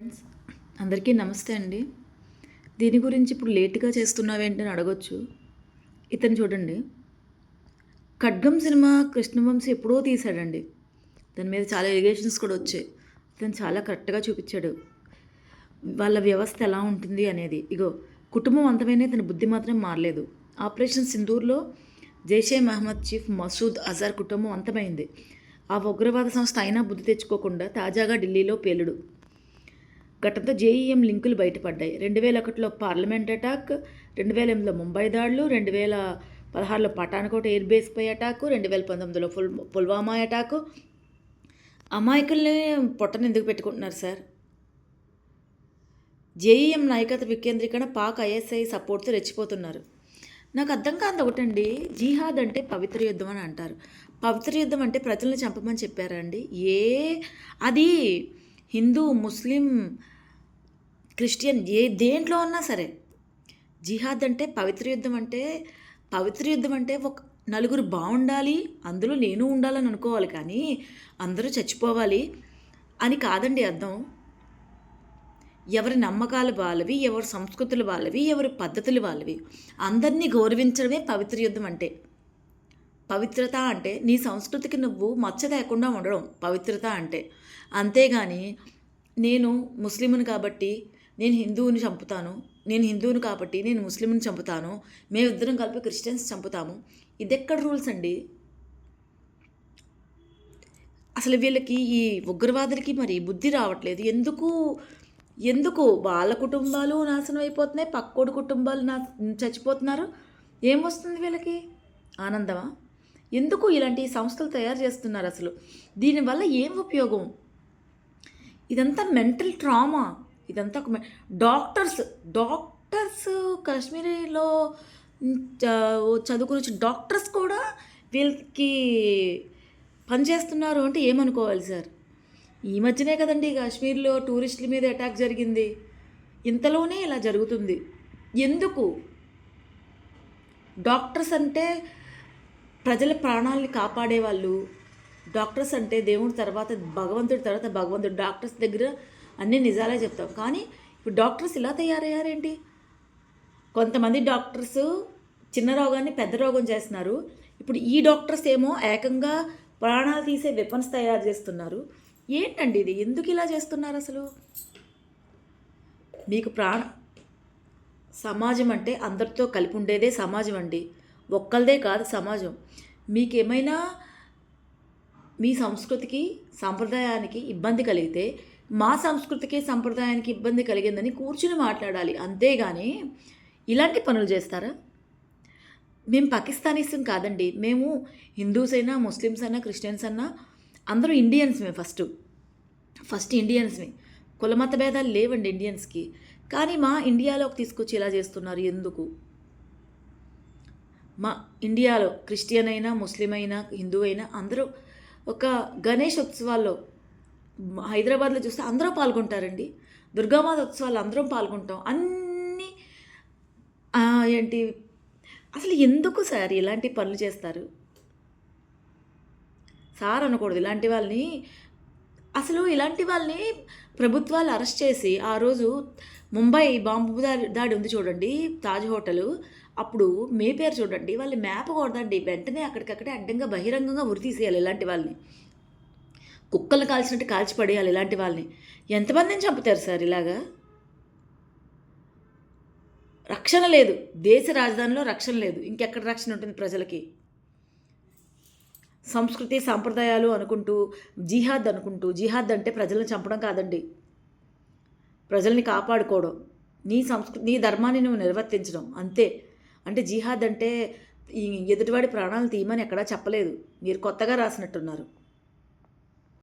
Friends అందరికీ నమస్తే అండి. దీని గురించి ఇప్పుడు లేట్గా చేస్తున్నావేంటి అని అడగొచ్చు. ఇతను చూడండి. ఖడ్గం సినిమా కృష్ణవంశీ ఎప్పుడో తీశాడండి. దాని మీద చాలా ఎలిగేషన్స్ కూడా వచ్చాయి. ఇతను చాలా కరెక్ట్గా చూపించాడు. వాళ్ళ వ్యవస్థ ఎలా ఉంటుంది అనేది. ఇగో కుటుంబం అంతమైనా ఇతని బుద్ధి మాత్రం మారలేదు. ఆపరేషన్ సింధూర్లో జైషే మహమ్మద్ చీఫ్ మసూద్ అజార్ కుటుంబం అంతమైంది. ఆ ఉగ్రవాద సంస్థ అయినా బుద్ధి తెచ్చుకోకుండా తాజాగా ఢిల్లీలో పేలుడు. ఘటనతో జేఈఎం లింకులు బయటపడ్డాయి. రెండు వేల ఒకటిలో పార్లమెంట్ అటాక్ రెండు వేల ఎనిమిదిలో ముంబై దాడులు రెండు వేల పదహారులో పఠాన్కోట్ ఎయిర్ బేస్పై అటాకు రెండు వేల పంతొమ్మిదిలో పుల్ పుల్వామా అటాకు. అమాయకుల్ని పొట్టను ఎందుకు పెట్టుకుంటున్నారు సార్? జేఈఎం నాయకత్వ వికేంద్రీకరణ పాక్ ఐఎస్ఐ సపోర్ట్తో రెచ్చిపోతున్నారు. నాకు అర్థం కాదు ఒకటండి జిహాద్ అంటే పవిత్ర యుద్ధం అని అంటారు. పవిత్ర యుద్ధం అంటే ప్రజలను చంపమని చెప్పారండి ఏ అది హిందూ ముస్లిం క్రిస్టియన్ ఏ దేంట్లో ఉన్నా సరే జిహాద్ అంటే పవిత్ర యుద్ధం అంటే పవిత్ర యుద్ధం అంటే ఒక నలుగురు బాగుండాలి అందులో నేను ఉండాలని అనుకోవాలి కానీ అందరూ చచ్చిపోవాలి అని కాదండి అర్థం. ఎవరి నమ్మకాలు వాళ్ళవి ఎవరి సంస్కృతులు వాళ్ళవి ఎవరి పద్ధతులు వాళ్ళవి అందరినీ గౌరవించడమే పవిత్ర యుద్ధం అంటే. పవిత్రత అంటే నీ సంస్కృతికి నువ్వు మచ్చ లేకుండా ఉండడం పవిత్రత అంటే. అంతేగాని నేను ముస్లిముని కాబట్టి నేను హిందువుని చంపుతాను నేను హిందువుని కాబట్టి నేను ముస్లింని చంపుతాను మేమిద్దరం కలిపి క్రిస్టియన్స్ చంపుతాము. ఇది ఎక్కడ రూల్స్ అండి? అసలు వీళ్ళకి ఈ ఉగ్రవాదులకి మరి బుద్ధి రావట్లేదు. ఎందుకు ఎందుకు వాళ్ళ కుటుంబాలు నాశనం అయిపోతున్నాయి పక్కోడి కుటుంబాలు నా చచ్చిపోతున్నారు? ఏమొస్తుంది వీళ్ళకి? ఆనందమా? ఎందుకు ఇలాంటి సంస్థలు తయారు చేస్తున్నారు అసలు? దీనివల్ల ఏం ఉపయోగం? ఇదంతా మెంటల్ ట్రామా. ఇదంతా ఒక డాక్టర్స్ డాక్టర్స్ కాశ్మీరీలో చ- చదువుకుని వచ్చిన డాక్టర్స్ కూడా వీళ్ళకి పనిచేస్తున్నారు అంటే ఏమనుకోవాలి సార్? ఈ మధ్యనే కదండి కాశ్మీర్లో టూరిస్టుల మీద అటాక్ జరిగింది. ఇంతలోనే ఇలా జరుగుతుంది. ఎందుకు? డాక్టర్స్ అంటే ప్రజల ప్రాణాలని కాపాడే వాళ్ళు డాక్టర్స్ అంటే దేవుడి తర్వాత భగవంతుడి తర్వాత భగవంతుడు. డాక్టర్స్ దగ్గర అన్నీ నిజాలే చెప్తాం. కానీ ఇప్పుడు డాక్టర్స్ ఇలా తయారయ్యారేంటి? కొంతమంది డాక్టర్స్ చిన్న రోగాన్ని పెద్ద రోగం చేస్తున్నారు. ఇప్పుడు ఈ డాక్టర్స్ ఏమో ఏకంగా ప్రాణాలు తీసే వెపన్స్ తయారు చేస్తున్నారు. ఏంటండి ఇది? ఎందుకు ఇలా చేస్తున్నారు అసలు? మీకు ప్రాణ సమాజం అంటే అందరితో కలిపి ఉండేదే సమాజం అండి. ఒక్కళ్ళదే కాదు సమాజం. మీకేమైనా మీ సంస్కృతికి సాంప్రదాయానికి ఇబ్బంది కలిగితే మా సంస్కృతికి సంప్రదాయానికి ఇబ్బంది కలిగిందని కూర్చుని మాట్లాడాలి. అంతేగాని ఇలాంటి పనులు చేస్తారా? మేము పాకిస్తానీస్ కాదండి. మేము హిందూస్ అయినా ముస్లిమ్స్ అయినా క్రిస్టియన్స్ అయినా అందరూ ఇండియన్స్మే ఫస్ట్. ఫస్ట్ ఇండియన్స్మే కులమత భేదాలు లేవండి ఇండియన్స్కి. కానీ మా ఇండియాలోకి తీసుకొచ్చి ఇలా చేస్తున్నారు ఎందుకు? మా ఇండియాలో క్రిస్టియన్ అయినా ముస్లిం అయినా హిందూ అయినా అందరూ ఒక గణేష్ ఉత్సవాల్లో హైదరాబాద్లో చూస్తే అందరూ పాల్గొంటారండి. దుర్గామాత ఉత్సవాలు అందరం పాల్గొంటాం. అన్నీ ఏంటి అసలు ఎందుకు సార్ ఇలాంటి పనులు చేస్తారు? సార్ అనకూడదు. ఇలాంటి వాళ్ళని అసలు ఇలాంటి వాళ్ళని ప్రభుత్వాలు అరెస్ట్ చేసి ఆ రోజు ముంబై బాంబు దాడి దాడి ఉంది చూడండి తాజ్ హోటల్. అప్పుడు మే పేరు చూడండి వాళ్ళు మ్యాప్ కొడదండి వెంటనే అక్కడికక్కడే అడ్డంగా బహిరంగంగా ఉరి తీసేయాలి ఇలాంటి వాళ్ళని. కుక్కలు కాల్చినట్టు కాల్చి పడేయాలి ఇలాంటి వాళ్ళని. ఎంతమందిని చంపుతారు సార్ ఇలాగా? రక్షణ లేదు. దేశ రాజధానిలో రక్షణ లేదు. ఇంకెక్కడ రక్షణ ఉంటుంది ప్రజలకి? సంస్కృతి సాంప్రదాయాలు అనుకుంటూ జిహాద్ అనుకుంటూ జిహాద్ అంటే ప్రజలను చంపడం కాదండి. ప్రజల్ని కాపాడుకోవడం. నీ సంస్కృతి నీ ధర్మాన్ని నువ్వు నిర్వర్తించడం. అంతే. అంటే జిహాద్ అంటే ఈ ఎదుటివాడి ప్రాణాలను తీయమని ఎక్కడా చెప్పలేదు. మీరు కొత్తగా రాసినట్టున్నారు.